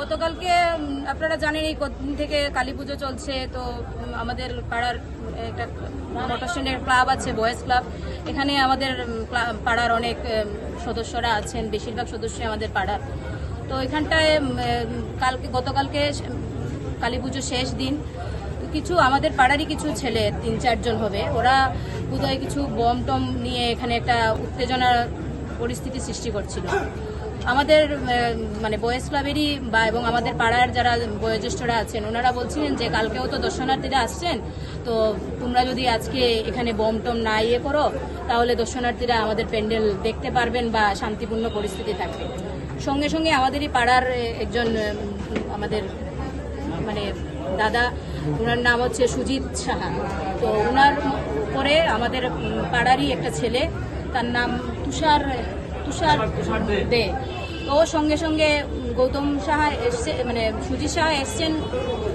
গতকালকে আপনারা জানেন এই কদিন থেকে কালী পুজো চলছে, তো আমাদের পাড়ার একটা ক্লাব আছে, বয়েজ ক্লাব। এখানে আমাদের পাড়ার অনেক সদস্যরা আছেন, বেশিরভাগ সদস্যই আমাদের পাড়ার তো এখানটায় কালকে, গতকালকে কালী পুজো শেষ দিন। কিছু আমাদের পাড়ারই কিছু ছেলে, তিন চারজন হবে, ওরা বোধহয় কিছু বম টম নিয়ে এখানে একটা উত্তেজনার পরিস্থিতি সৃষ্টি করছিল। আমাদের মানে বয়েজ ক্লাবেরই বা এবং আমাদের পাড়ার যারা বয়োজ্যেষ্ঠরা আছেন, ওনারা বলছিলেন যে কালকেও তো দর্শনার্থীরা আসছেন, তো তোমরা যদি আজকে এখানে বম টম না ইয়ে করো, তাহলে দর্শনার্থীরা আমাদের প্যান্ডেল দেখতে পারবেন বা শান্তিপূর্ণ পরিস্থিতি থাকবে। সঙ্গে সঙ্গে আমাদেরই পাড়ার একজন আমাদের মানে দাদা, ওনার নাম হচ্ছে সুজিত সাহা। তো ওনার পরে আমাদের পাড়ারই একটা ছেলে, তার নাম তুষার তুষার দে। তো সঙ্গে সঙ্গে গৌতম সাহা এসছে মানে সুজিত সাহা এসছেন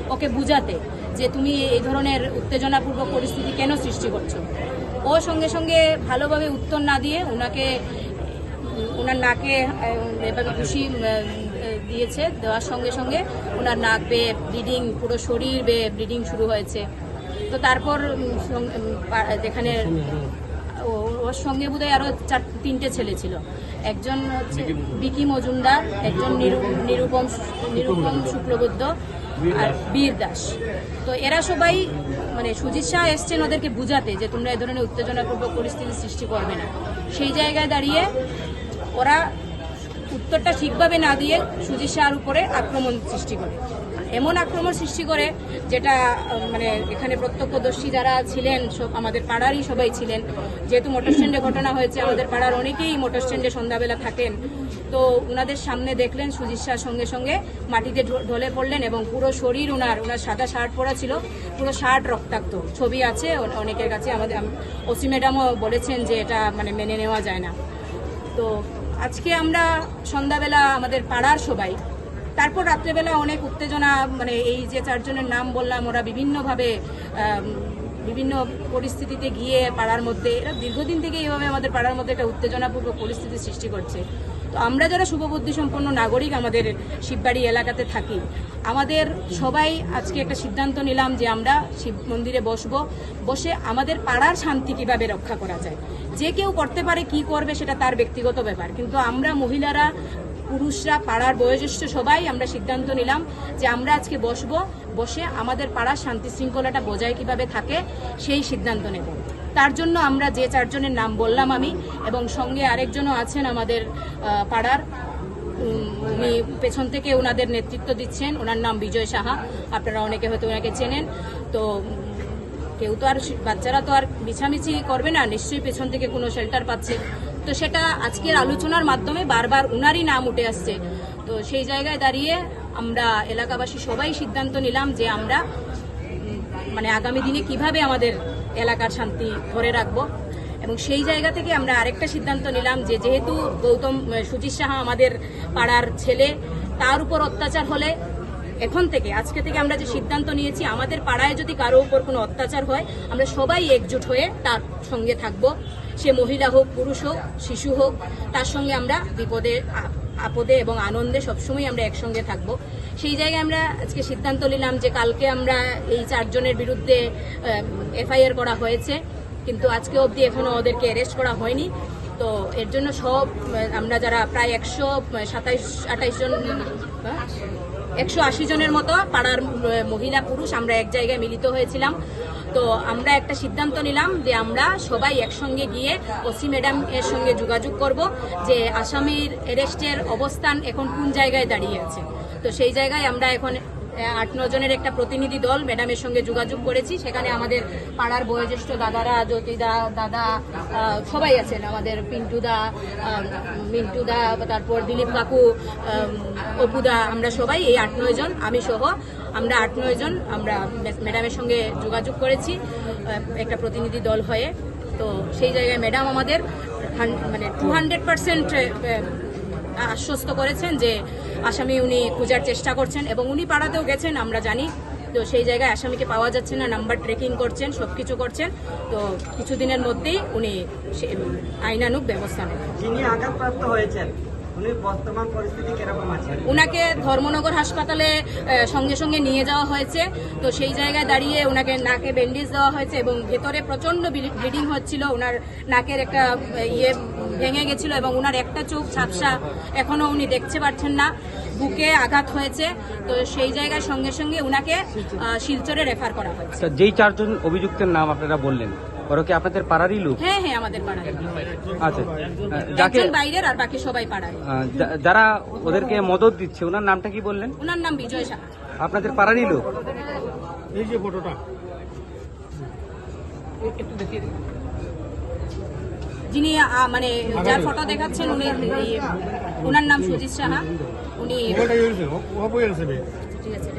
ওকে বুঝাতে যে তুমি এই ধরনের উত্তেজনাপূর্বক পরিস্থিতি কেন সৃষ্টি করছ। ও সঙ্গে সঙ্গে ভালোভাবে উত্তর না দিয়ে ওনাকে ওনার নাকে এভাবে আহ, দিয়েছে দেওয়ার সঙ্গে সঙ্গে ওনার নাক বেয়ে ব্লিডিং পুরো শরীর বেয়ে ব্লিডিং শুরু হয়েছে। তো তারপর যেখানে ওর সঙ্গে বোধহয় আরও চার তিনটে ছেলে ছিল। একজন হচ্ছে বিকি মজুমদার। একজন নিরু- নিরুপম নিরুপম শুক্লবুদ্ধ আর বীর দাস। তো এরা সবাই মানে সুজিত শাহ এসছেন ওদেরকে বুঝাতে যে তোমরা এ ধরনের উত্তেজনাপূর্বক পরিস্থিতি সৃষ্টি করবে না। সেই জায়গায় দাঁড়িয়ে ওরা উত্তরটা ঠিকভাবে না দিয়ে সুজিত শাহর উপরে আক্রমণ সৃষ্টি করে। এমন আক্রমণ সৃষ্টি করে যেটা মানে এখানে প্রত্যক্ষদর্শী যারা ছিলেন, সব আমাদের পাড়ারই সবাই ছিলেন। যেহেতু মোটর স্ট্যান্ডে ঘটনা হয়েছে, আমাদের পাড়ার অনেকেই মোটর স্ট্যান্ডে সন্ধ্যাবেলা থাকেন। তো ওনাদের সামনে দেখলেন সুজিত শাহ সঙ্গে সঙ্গে মাটিতে ঢলে পড়লেন এবং পুরো শরীর ওনার ওনার সাদা শার্ট পরা ছিল, পুরো শার্ট রক্তাক্ত। ছবি আছে অনেকের কাছে আমাদের ওসি ম্যাডামও বলেছেন যে এটা মানে মেনে নেওয়া যায় না। তো আজকে আমরা সন্ধ্যাবেলা আমাদের পাড়ার সবাই তারপর রাত্রেবেলা অনেক উত্তেজনা মানে এই যে চারজনের নাম বললাম, ওরা বিভিন্নভাবে বিভিন্ন পরিস্থিতিতে গিয়ে পাড়ার মধ্যে, এরা দীর্ঘদিন থেকে এইভাবে আমাদের পাড়ার মধ্যে একটা উত্তেজনাপূর্ব পরিস্থিতি সৃষ্টি করছে। তো আমরা যারা শুভবুদ্ধি সম্পন্ন নাগরিক আমাদের শিববাড়ি এলাকাতে থাকি, আমাদের সবাই আজকে একটা সিদ্ধান্ত নিলাম যে আমরা শিব মন্দিরে বসবো, বসে আমাদের পাড়ার শান্তি কীভাবে রক্ষা করা যায়। যে কেউ করতে পারে, কি করবে সেটা তার ব্যক্তিগত ব্যাপার। কিন্তু আমরা মহিলারা পুরুষরা পাড়ার বয়োজ্যেষ্ঠ সবাই আমরা সিদ্ধান্ত নিলাম যে আমরা আজকে বসবো, বসে আমাদের পাড়ার শান্তি শৃঙ্খলাটা বজায় কীভাবে থাকে সেই সিদ্ধান্ত নেব। তার জন্য আমরা যে চারজনের নাম বললাম আমি এবং সঙ্গে আরেকজনও আছেন আমাদের পাড়ার উনি পেছন থেকে ওনাদের নেতৃত্ব দিচ্ছেন, ওনার নাম বিজয় সাহা, আপনারা অনেকে হয়তো ওনাকে চেনেন। তো কেউ তো আর বাচ্চারা তো আর মিছামিছি করবে না, নিশ্চয়ই পেছন থেকে কোনো শেল্টার পাচ্ছে। তো সেটা আজকের আলোচনার মাধ্যমে বারবার উনারই নাম উঠে আসছে। তো সেই জায়গায় দাঁড়িয়ে আমরা এলাকাবাসী সবাই সিদ্ধান্ত নিলাম যে আমরা মানে আগামী দিনে কীভাবে আমাদের এলাকার শান্তি ধরে রাখব। এবং সেই জায়গা থেকে আমরা আরেকটা সিদ্ধান্ত নিলাম যে যেহেতু গৌতম সুজিত সাহা আমাদের পাড়ার ছেলে, তার উপর অত্যাচার হলে এখন থেকে, আজকে থেকে আমরা যে সিদ্ধান্ত নিয়েছি, আমাদের পাড়ায় যদি কারও উপর কোনো অত্যাচার হয়, আমরা সবাই একজুট হয়ে তার সঙ্গে থাকব। সে মহিলা হোক, পুরুষ হোক, শিশু হোক, তার সঙ্গে আমরা বিপদে, আপদে এবং আনন্দে সবসময় আমরা একসঙ্গে থাকব। সেই জায়গায় আমরা আজকে সিদ্ধান্ত নিলাম যে কালকে আমরা এই চারজনের বিরুদ্ধে এফআইআর করা হয়েছে। কিন্তু আজকে অবধি এখনও ওদেরকে অ্যারেস্ট করা হয়নি। তো এর জন্য সব আমরা যারা প্রায় একশো, সাতাইশ, আঠাইশ জন হ্যাঁ? একশো আশি জনের মতো পাড়ার মহিলা, পুরুষ আমরা এক জায়গায় মিলিত হয়েছিলাম। তো আমরা একটা সিদ্ধান্ত নিলাম যে আমরা সবাই একসঙ্গে গিয়ে ওসি ম্যাডাম এর সঙ্গে যোগাযোগ করব যে আসামির অ্যারেস্টের অবস্থান এখন কোন জায়গায় দাঁড়িয়ে আছে। তো সেই জায়গায় আমরা এখন আট জনের একটা প্রতিনিধি দল ম্যাডামের সঙ্গে যোগাযোগ করেছি। সেখানে আমাদের পাড়ার বয়োজ্যেষ্ঠ দাদারা, জ্যোতিদা, দাদা সবাই আছেন। আমাদের পিন্টুদা মিন্টুদা, তারপর দিলীপ কাকু অপুদা, আমরা সবাই, এই আট জন, আমি সহ, আমরা আট জন, আমরা ম্যাডামের সঙ্গে যোগাযোগ করেছি একটা প্রতিনিধি দল হয়ে। তো সেই জায়গায় ম্যাডাম আমাদের মানে টু হান্ড্রেড পার্সেন্ট আশ্বস্ত করেছেন যে আসামি উনি খোঁজার চেষ্টা করছেন এবং উনি পাড়াতেও গেছেন, আমরা জানি। তো সেই জায়গায় আসামিকে পাওয়া যাচ্ছে না, নাম্বার ট্রেকিং করছেন সব কিছু করছেন। তো কিছুদিনের মধ্যেই উনি আইনানুক ব্যবস্থা নেবেন। তিনি আঘাতপ্রাপ্ত হয়েছেন। উনি উনি বর্তমান পরিস্থিতি কীরকম আছে? ওনাকে ধর্মনগর হাসপাতালে সঙ্গে সঙ্গে নিয়ে যাওয়া হয়েছে। তো সেই জায়গায় দাঁড়িয়ে ওনাকে নাকে ব্যান্ডেজ দেওয়া হয়েছে এবং ভেতরে প্রচণ্ড ব্লিডিং হচ্ছিল। ওনার নাকের একটা ইয়ে ভেঙে গেছিল এবং ওনার একটা চোখ ঝাপসা এখনও উনি দেখতে পাচ্ছেন না। বুকে আঘাত হয়েছে। তো সেই জায়গায় সঙ্গে সঙ্গে ওনাকে শিলচরে রেফার করা হয়েছে। যেই চারজন অভিযুক্তের নাম আপনারা বললেন ওরা কি আপনাদের পাড়ারই লোক? হ্যাঁ হ্যাঁ আমাদের পাড়ায় আচ্ছা যাকে একজন বাইরের আর বাকি সবাই পাড়ায় যা- যারা ওদেরকে মদত দিচ্ছে ওনার নামটা কি বললেন? ওনার নাম বিজয় সাহা। আপনাদের পাড়ারই লোক? এই যে ফটোটা। যিনি মানে যার ফটো দেখাচ্ছেন উনি এই, ওনার নাম সুজিত সাহা। উনি ইয়ে হয়েছে ও বই আছে ঠিক আছে।